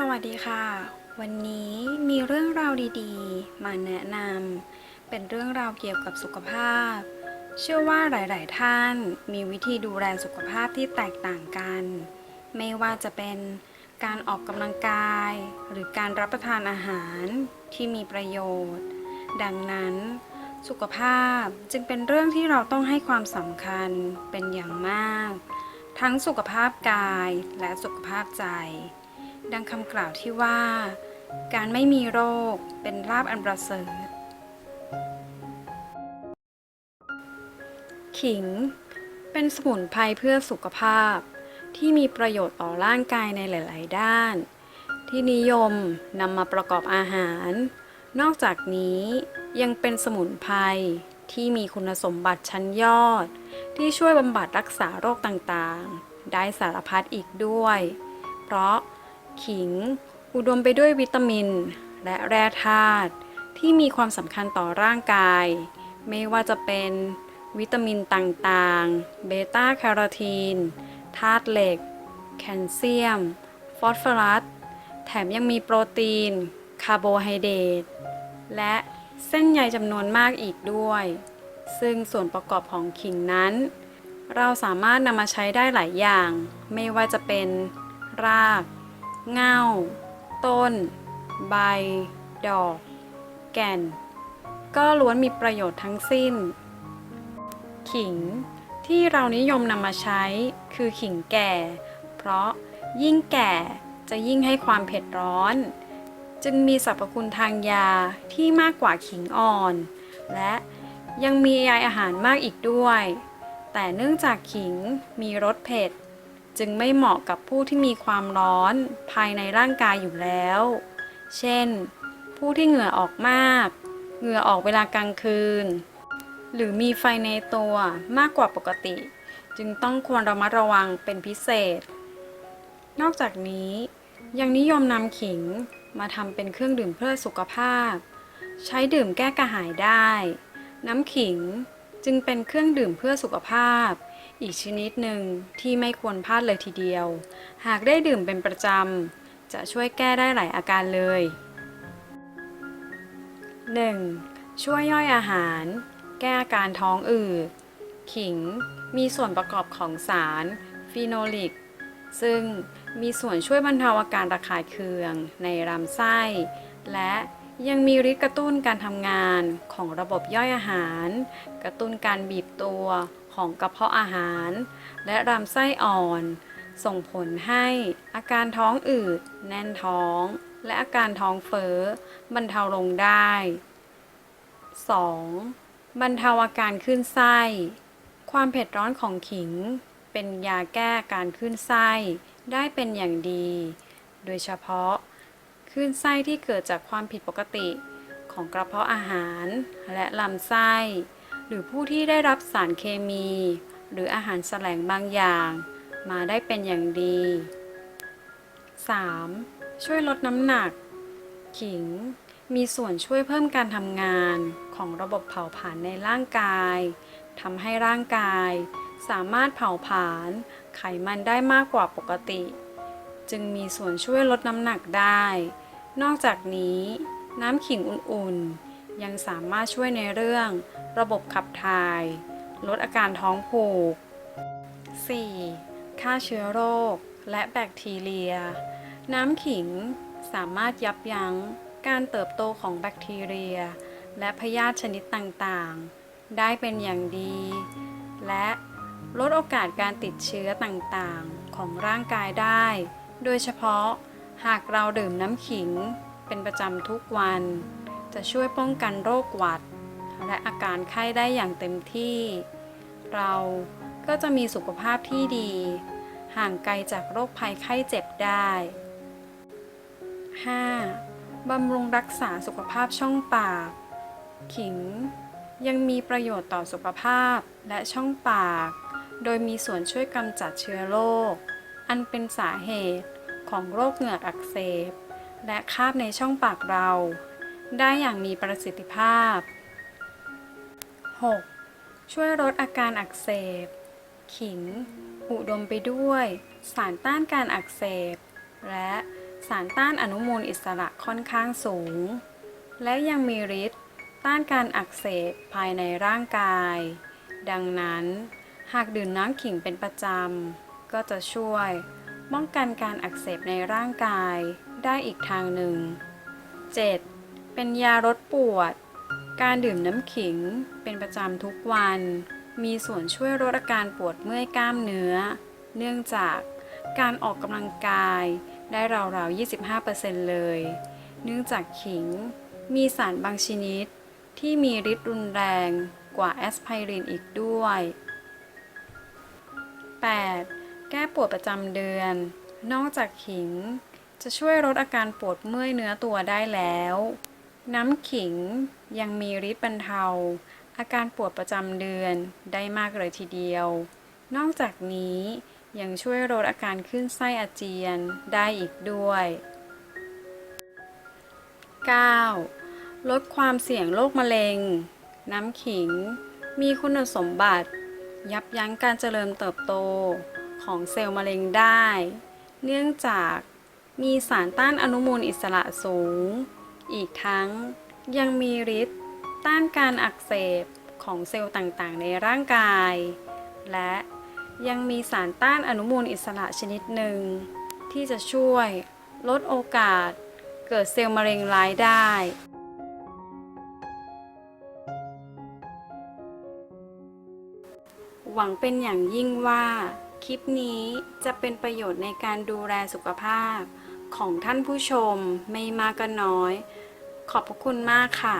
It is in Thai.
สวัสดีค่ะ วันนี้มีเรื่องราวดีๆ มาแนะนำเป็นเรื่องราวเกี่ยวกับสุขภาพ เชื่อว่าหลาย ๆ ท่านมีวิธีดูแลสุขภาพที่แตกต่างกัน ไม่ว่าจะเป็นการออกกำลังกาย หรือการรับประทานอาหารที่มีประโยชน์ ดังนั้น สุขภาพจึงเป็นเรื่องที่เราต้องให้ความสำคัญเป็นอย่างมาก ทั้งสุขภาพกายและสุขภาพใจ ดังคำกล่าวที่ว่า การไม่มีโรคเป็นลาบอันประเสริฐ ขิง เป็นสมุนไพรเพื่อสุขภาพ ที่มีประโยชน์ต่อร่างกายในหลาย ๆ ด้าน ที่นิยมนำมาประกอบอาหาร นอกจากนี้ยังเป็นสมุนไพรที่มีคุณสมบัติชั้นยอด ที่ช่วยบำบัดรักษาโรคต่าง ๆ ได้สารพัดอีกด้วย เพราะ ขิง อุดมไปด้วยวิตามิน และแร่ธาตุที่มีความสำคัญต่อร่างกาย ไม่ว่าจะเป็นวิตามินต่างๆ เบต้าแคโรทีน ธาตุเหล็ก แคลเซียม ฟอสฟอรัส แถมยังมีโปรตีน คาร์โบไฮเดรต และเส้นใยจำนวนมากอีกด้วย ซึ่งส่วนประกอบของขิงนั้น เราสามารถนำมาใช้ได้หลายอย่าง ไม่ว่าจะเป็นราก เงา ต้น ใบ ดอก แก่น ก็ล้วนมีประโยชน์ทั้งสิ้น ขิง ที่เรานิยมนำมาใช้คือขิงแก่ เพราะยิ่งแก่จะยิ่งให้ความเผ็ดร้อน จึงมีสรรพคุณทางยาที่มากกว่าขิงอ่อน และยังมีใยอาหารมากอีกด้วย แต่เนื่องจากขิงมีรสเผ็ด จึงไม่เหมาะกับผู้ที่มีความร้อนภายในร่างกายอยู่แล้ว เช่น ผู้ที่เหงื่อออกมาก เหงื่อออกเวลากลางคืน หรือมีไฟในตัวมากกว่าปกติ จึงต้องควรระมัดระวังเป็นพิเศษ นอกจากนี้ยังนิยมนำขิงมาทำเป็นเครื่องดื่มเพื่อสุขภาพ ใช้ดื่มแก้กระหายได้ น้ำขิงจึงเป็นเครื่องดื่มเพื่อสุขภาพ อีกชนิดหนึ่งที่ไม่ควรพลาดเลยทีเดียว หากได้ดื่มเป็นประจำ จะช่วยแก้ได้หลายอาการเลย 1. ช่วยย่อยอาหาร แก้อาการท้องอืด ขิงมีส่วนประกอบของสารฟีโนลิก ซึ่งมีส่วนช่วยบรรเทาอาการระคายเคืองในลำไส้ และยังมีฤทธิ์กระตุ้นการทำงานของระบบย่อยอาหาร กระตุ้นการบีบตัว ของกระเพาะอาหาร และลำไส้อ่อน ส่งผลให้อาการท้องอืด แน่นท้อง และอาการท้องเฟ้อบรรเทาลงได้ 2. บรรเทาอาการขึ้นไส้ ความเผ็ดร้อนของขิง เป็นยาแก้การขึ้นไส้ได้เป็นอย่างดี โดยเฉพาะขึ้นไส้ที่เกิดจากความผิดปกติของกระเพาะอาหารและลำไส้ หรือผู้ที่ได้รับสารเคมี หรืออาหารแสลงบางอย่าง มาได้เป็นอย่างดี 3. ช่วยลดน้ำหนัก ขิง มีส่วนช่วยเพิ่มการทำงานของระบบเผาผลาญในร่างกายทำให้ร่างกาย สามารถเผาผลาญไขมันได้มากกว่าปกติ จึงมีส่วนช่วยลดน้ำหนักได้ นอกจากนี้ น้ำขิงอุ่นๆ ยังสามารถช่วยในเรื่อง ระบบขับถ่าย ลดอาการท้องผูก 4. ฆ่าเชื้อโรค และแบคทีเรีย น้ำขิงสามารถยับยั้งการเติบโตของแบคทีเรีย และพยาธิชนิดต่างๆ ได้เป็นอย่างดี และลดโอกาสการติดเชื้อต่างๆ ของร่างกายได้ โดยเฉพาะหากเราดื่มน้ำขิงเป็นประจำทุกวัน จะช่วยป้องกันโรคหวัด และอาการไข้ได้อย่างเต็มที่ เราก็จะมีสุขภาพที่ดี ห่างไกลจากโรคภัยไข้เจ็บได้ 5. บำรุงรักษาสุขภาพช่องปาก ขิง ยังมีประโยชน์ต่อสุขภาพและช่องปาก โดยมีส่วนช่วยกำจัดเชื้อโรค อันเป็นสาเหตุของโรคเหงือกอักเสบ และคาบในช่องปากเรา ได้อย่างมีประสิทธิภาพ 6. ช่วยลดอาการอักเสบ ขิง อุดมไปด้วย สารต้านการอักเสบ และสารต้านอนุมูลอิสระค่อนข้างสูง และยังมีฤทธิ์ต้านการอักเสบภายในร่างกาย ดังนั้น หากดื่มน้ำขิงเป็นประจำ ก็จะช่วยป้องกันการอักเสบในร่างกายได้อีกทางหนึ่ง 7. เป็นยาลดปวด การดื่มน้ำขิงเป็นประจำทุกวัน มีส่วนช่วยลดอาการปวดเมื่อยกล้ามเนื้อ เนื่องจากการออกกำลังกายได้ราวๆ 25%เลย เนื่องจากขิงมีสารบางชนิด ที่มีฤทธิ์รุนแรงกว่าแอสไพรินอีกด้วย 8. แก้ปวดประจำเดือน นอกจากขิง จะช่วยลดอาการปวดเมื่อยเนื้อตัวได้แล้ว น้ำขิงยังมีฤทธิ์บรรเทา อาการปวดประจำเดือนได้มากเลยทีเดียว นอกจากนี้ยังช่วยลดอาการขึ้นไส้อาเจียนได้อีกด้วย 9. ลดความเสี่ยงโรคมะเร็ง น้ำขิงมีคุณสมบัติ ยับยั้งการเจริญเติบโตของเซลล์มะเร็งได้ เนื่องจากมีสารต้านอนุมูลอิสระสูง อีกทั้งยังมีฤทธิ์ต้านการอักเสบของเซลล์ต่างๆ ในร่างกาย และยังมีสารต้านอนุมูลอิสระชนิดหนึ่ง ที่จะช่วยลดโอกาสเกิดเซลล์มะเร็งร้ายได้ หวังเป็นอย่างยิ่งว่า คลิปนี้จะเป็นประโยชน์ในการดูแลสุขภาพ ของท่านผู้ชมไม่มากก็น้อย ขอบพระคุณมากค่ะ